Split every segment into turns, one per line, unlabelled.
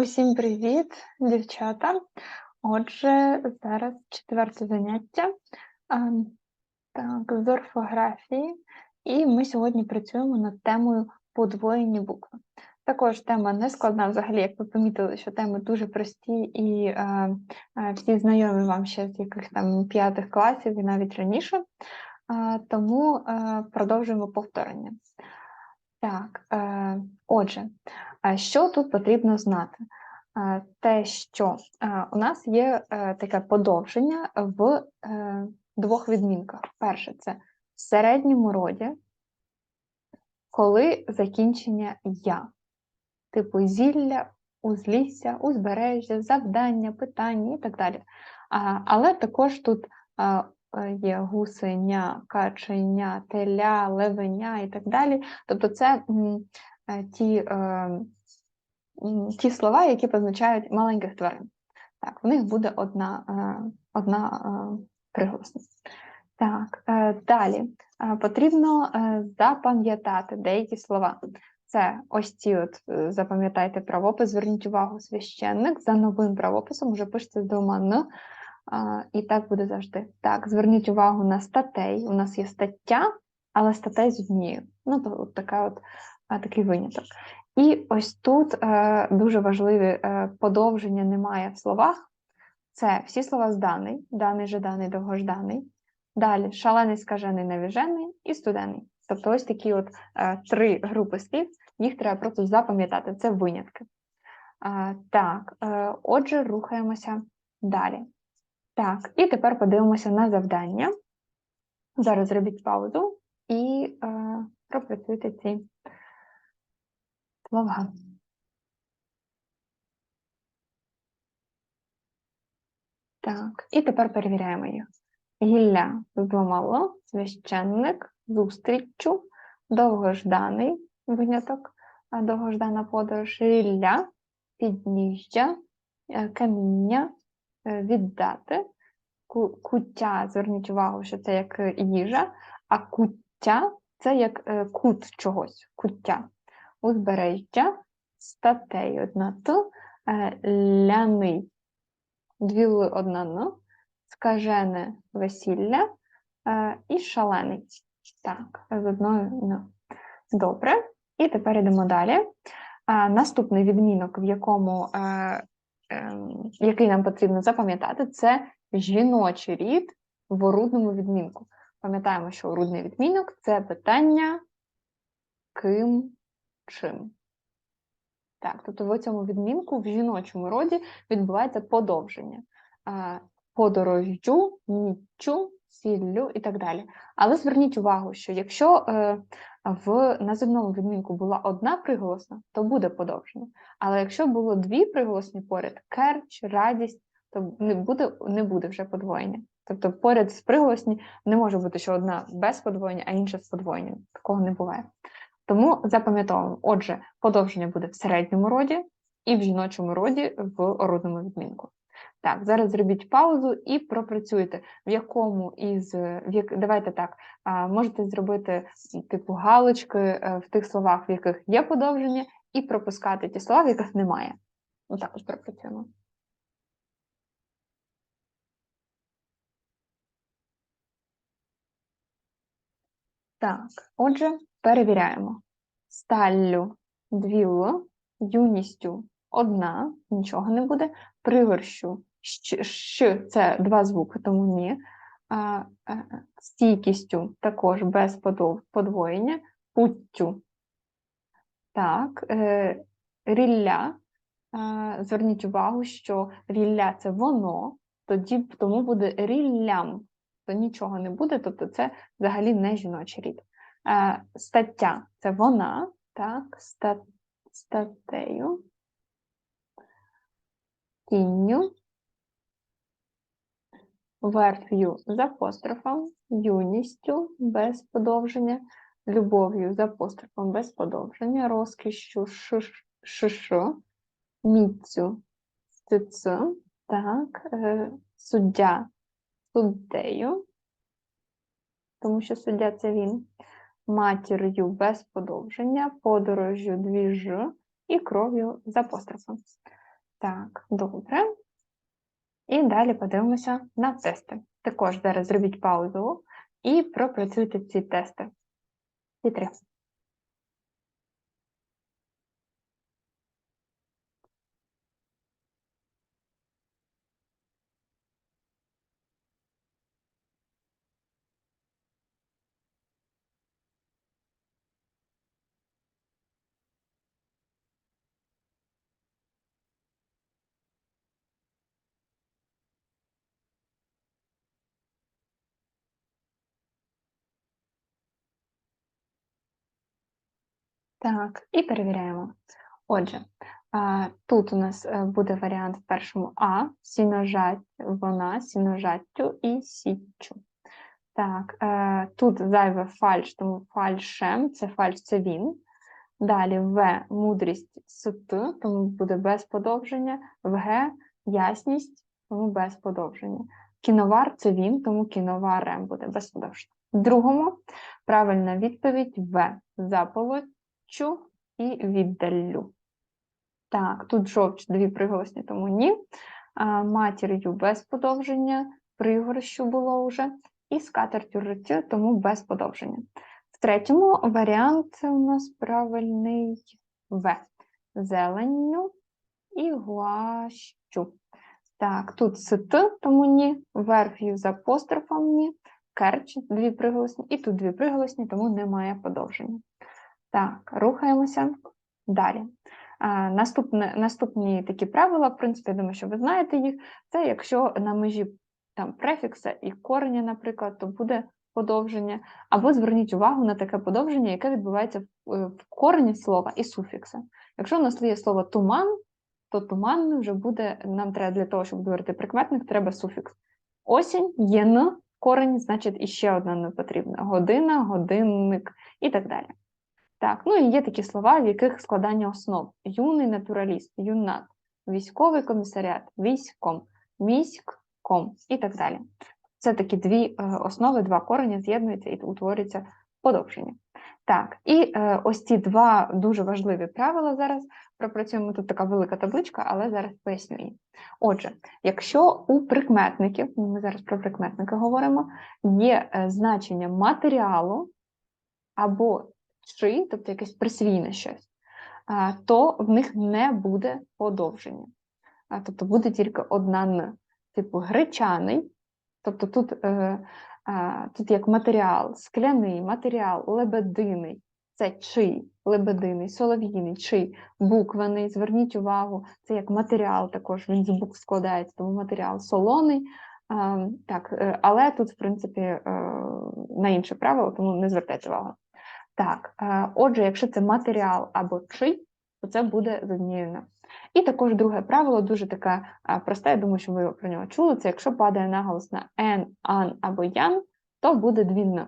Усім привіт, дівчата. Отже, зараз четверте заняття так, з орфографії, і ми сьогодні працюємо над темою подвоєні букви. Також тема не складна, взагалі, як ви помітили, що теми дуже прості і е, е, всі знайомі вам ще з яких там п'ятих класів і навіть раніше. Е, тому е, продовжуємо повторення. Так, е, отже, що тут потрібно знати? Те, що е, у нас є е, таке подовження в е, двох відмінках. Перше, це в середньому роді, коли закінчення я, типу зілля, узлісся, узбережжя, завдання, питання і так далі. Але також тут є гусеня, каченя, теля, левеня і так далі. Тобто це ті, е, ті слова, які позначають маленьких тварин. Так, в них буде одна, е, одна е, приголосна. Так, е, далі е, потрібно е, запам'ятати деякі слова. Це ось ці от е, запам'ятайте правопис, зверніть увагу, священник за новим правописом вже пишеться з двома Н, і так буде завжди. Так, зверніть увагу на статей. У нас є стаття, але статей з однією. Ну, то от така от, такий виняток. І ось тут е, дуже важливі е, подовження немає в словах. Це всі слова з даний, даний, жаданий, довгожданий. Далі шалений, скажений, навіжений і студений. Тобто ось такі от е, три групи слів, їх треба просто запам'ятати, це винятки. Е, так, е, отже, рухаємося далі. Так, і тепер подивимося на завдання. Зараз зробіть паузу і е, пропрацюйте ці слова. Так, і тепер перевіряємо їх. Гілля з двома «л», священник, зустріччю, довгожданий виняток, довгождана подорож, рілля, підніжжя, е, каміння, е, віддати, куття, зверніть увагу, що це як е, їжа, а куття це як кут чогось, куття. Узбережжя, статей одна т, е, ляний, дві одна н, скажене весілля е, і шалений. Так, з одною н. Добре. І тепер йдемо далі. Наступний відмінок, в якому, е, е, який нам потрібно запам'ятати, це жіночий рід в орудному відмінку. Пам'ятаємо, що орудний відмінок це питання ким, чим. Так, тобто в цьому відмінку в жіночому роді відбувається подовження. Подорожджу, ніччю, сіллю і так далі. Але зверніть увагу, що якщо е, в називному відмінку була одна приголосна, то буде подовження. Але якщо було дві приголосні поряд керч, радість, то не буде, не буде вже подвоєння. Тобто поряд з приголосні не може бути, що одна без подвоєння, а інша з подвоєнням. Такого не буває. Тому запам'ятовуємо, отже, подовження буде в середньому роді і в жіночому роді в орудному відмінку. Так, зараз зробіть паузу і пропрацюйте, в якому із в давайте так, можете зробити типу галочки е, в тих словах, в яких є подовження, і пропускати ті слова, в яких немає. Ну також пропрацюємо. Так, отже, перевіряємо. Сталлю дві Л, юністю одна, нічого не буде. Пригорщу щ, це два звуки, тому ні. А, а, стійкістю також без подвоєння, путтю. Так, е, рілля. Е, зверніть увагу, що рілля це воно, тоді тому буде ріллям, то нічого не буде, тобто це взагалі не жіночий рід. Е, стаття. Це вона, так, ста, статтею, тінню, верф'ю з апострофом, юністю без подовження, любов'ю з апострофом без подовження, розкішшю шиш, міцю з так, е, суддя суддею, тому що суддя це він, матір'ю без подовження, подорожжю дві ж і кров'ю з апострофом. Так, добре. І далі подивимося на тести. Також зараз зробіть паузу і пропрацюйте ці тести. І три. Так, і перевіряємо. Отже, тут у нас е, буде варіант в першому А, сіножать, вона, сіножаттю і січчю. Так, е, тут зайве фальш, тому фальшем, це фальш, це він. Далі В мудрість с т, тому буде без подовження, в Г ясність, тому без подовження. Кіновар це він, тому кіноварем буде без подовження. В другому правильна відповідь В заполоччю і віддаллю. Так, тут жовч дві приголосні, тому ні. А, матір'ю без подовження, пригорщу було вже, і скатертю рицю, тому без подовження. В третьому варіант у нас правильний В. Зеленню і гуащу. Так, тут сит, тому ні, верхів з апострофом ні, керч, дві приголосні, і тут дві приголосні, тому немає подовження. Так, рухаємося далі. Наступне, Наступні такі правила, в принципі, я думаю, що ви знаєте їх. Це якщо на межі там префікса і кореня, наприклад, то буде подовження. Або зверніть увагу на таке подовження, яке відбувається в, е, в корені слова і суфікса. Якщо у нас є слово туман, то туман вже буде, нам треба для того, щоб говорити прикметник, треба суфікс. Осінь, єн, корень, значить, іще одна не потрібна. Година, годинник і так далі. Так, ну і є такі слова, в яких складання основ: юний натураліст, юнат, військовий комісаріат, військом, міськком і так далі. Це такі дві е, основи, два корені з'єднуються і утворюється подовження. Так, і е, ось ці два дуже важливі правила зараз пропрацюємо. Тут така велика табличка, але зараз поясню її. Отже, якщо у прикметників, ми зараз про прикметники говоримо, є е, значення матеріалу або чи, тобто якесь присвійне щось, то в них не буде подовження. Тобто буде тільки одна Н, типу гречаний, тобто тут е, тут як матеріал, скляний, матеріал, лебединий, це чи, лебединий, солов'їний, чи, буквений. Зверніть увагу, це як матеріал, також він з букв складається, тому матеріал солоний. Так, е, але тут, в принципі, е, на інше правило, тому не звертайте увагу. Так, е, отже, якщо це матеріал або чий, то це буде з І також друге правило, дуже таке е, просте, я думаю, що ви про нього чули, це якщо падає наголос на ен, ан або ян, то буде двінно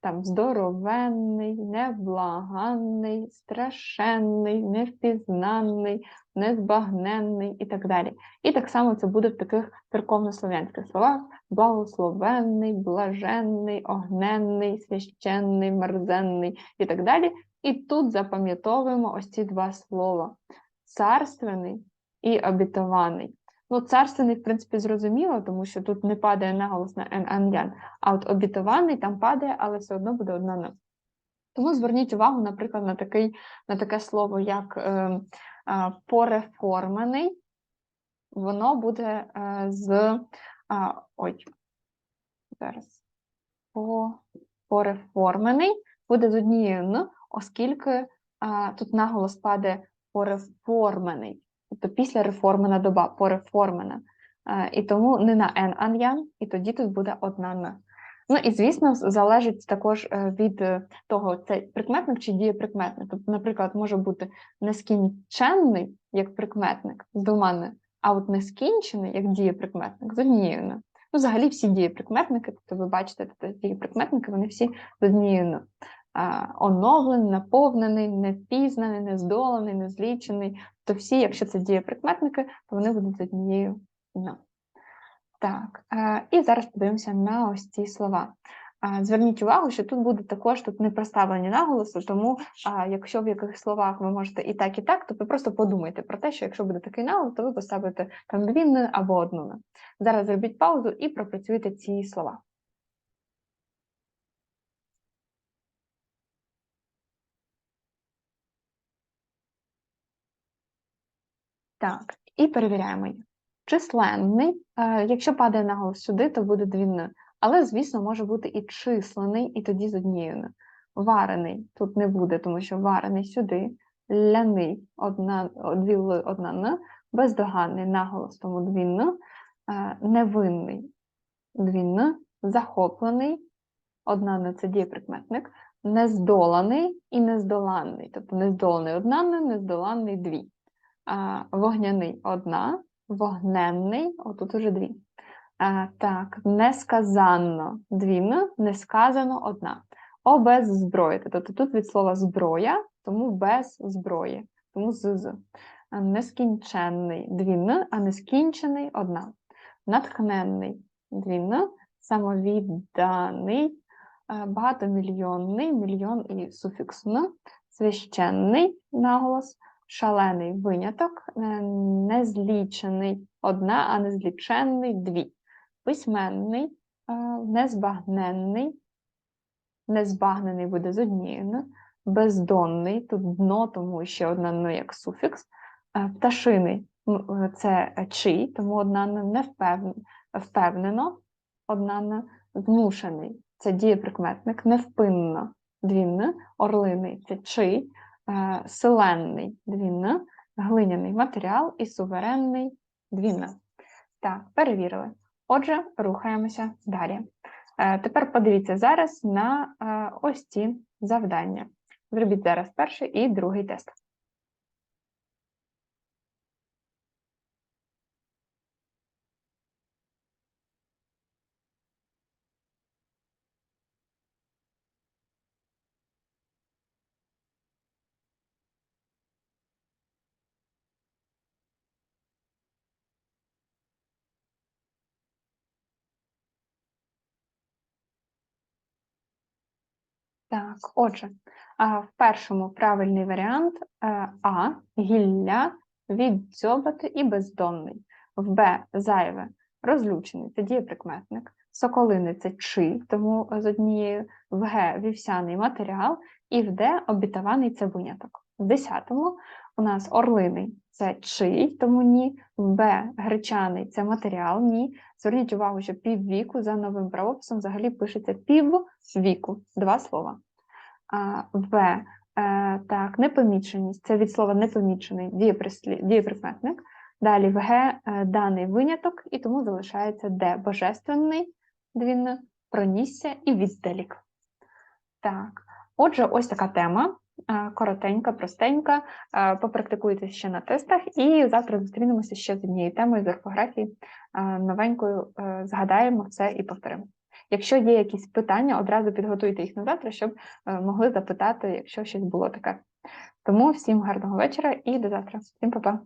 там здоровенний, невблаганний, страшенний, невпізнанний, незбагненний і так далі. І так само це буде в таких церковнослов'янських словах: благословенний, блаженний, огненний, священний, мерзенний і так далі. І тут запам'ятовуємо ось ці два слова: царственний і обітований. Ну, царственний, в принципі, зрозуміло, тому що тут не падає наголос на ен а от обітований там падає, але все одно буде одна «н». Тому зверніть увагу, наприклад, на такий, на таке слово, як е, е, пореформений, воно буде е, з е, ой, зараз. По, пореформений, буде з однією «н», оскільки е, тут наголос падає пореформений тобто після реформена доба, пореформена. Е, і тому не на Н ан'ян, і тоді тут буде одна Н. Ну і звісно, залежить також е, від е, того, це прикметник чи дієприкметник. Тобто, наприклад, може бути нескінченний як прикметник з двома «не», а от нескінчений як дієприкметник з однією «не». Ну, взагалі всі дієприкметники, тобто ви бачите, тобто дієприкметники, вони всі з однією оновлений, наповнений, непізнаний, нездоланий, незлічений. То всі, якщо це дієприкметники, то вони будуть з однією «на». Так, і зараз подивимося на ось ці слова. Зверніть увагу, що тут буде також тут не проставлені наголоси, тому якщо в яких словах ви можете і так, і так, то ви просто подумайте про те, що якщо буде такий наголос, то ви поставите там двійною або одну. Зараз зробіть паузу і пропрацюйте ці слова. Так, і перевіряємо її. Численний, е, якщо падає наголос сюди, то буде двійною. Але, звісно, може бути і численний, і тоді з однією. Варений тут не буде, тому що варений сюди, ляний одна, дві одна н, бездоганний наголос, тому дві е, невинний дві н, захоплений, одна н це дієприкметник, нездоланий і нездоланний. Тобто нездоланий одна н, нездоланний дві. Вогняний одна, вогненний, отут уже дві. Так, несказанно дві н, несказано одна. Обеззброїти. Тобто тут від слова зброя, тому без зброї, тому з з. А, Нескінченний дві а нескінчений одна. Натхненний дві самовідданий, багатомільйонний, мільйон і суфікс н, священний наголос, шалений виняток, е, незлічений одна, а незліченний дві. Письменний, е, незбагненний, незбагнений буде з однією, бездонний, тут дно, тому ще одна «н» як суфікс, е, пташиний це чий, тому одна не впевнено, одна «н» змушений, це дієприкметник, невпинно, дві «н», орлиний це чий, селенний двінна, глиняний матеріал і суверенний двінна. Так, перевірили. Отже, рухаємося далі. Е, Тепер подивіться зараз на е, ось ці завдання. Зробіть зараз перший і другий тест. Так, отже, в першому правильний варіант е, А гілля, віддзьобати і бездонний. В Б зайве розлючений це дієприкметник. Соколини це чи, тому з однією в Г вівсяний матеріал, і в Д обітований це виняток. В десятому у нас орлиний це чий, тому ні. Б гречаний це матеріал, ні. Зверніть увагу, що піввіку за новим правописом взагалі пишеться піввіку, два слова. В е, так, непоміченість це від слова непомічений дієприкметник. Далі в Г е, даний виняток, і тому залишається Д божественний, двін, пронісся і віддалік. Так, отже, ось така тема. Е, Коротенька, простенька. Попрактикуйтесь ще на тестах, і завтра зустрінемося ще з однією темою з орфографії. Е, Новенькою е, згадаємо все і повторимо. Якщо є якісь питання, одразу підготуйте їх на завтра, щоб е, могли запитати, якщо щось було таке. Тому всім гарного вечора і до завтра. Всім па-па.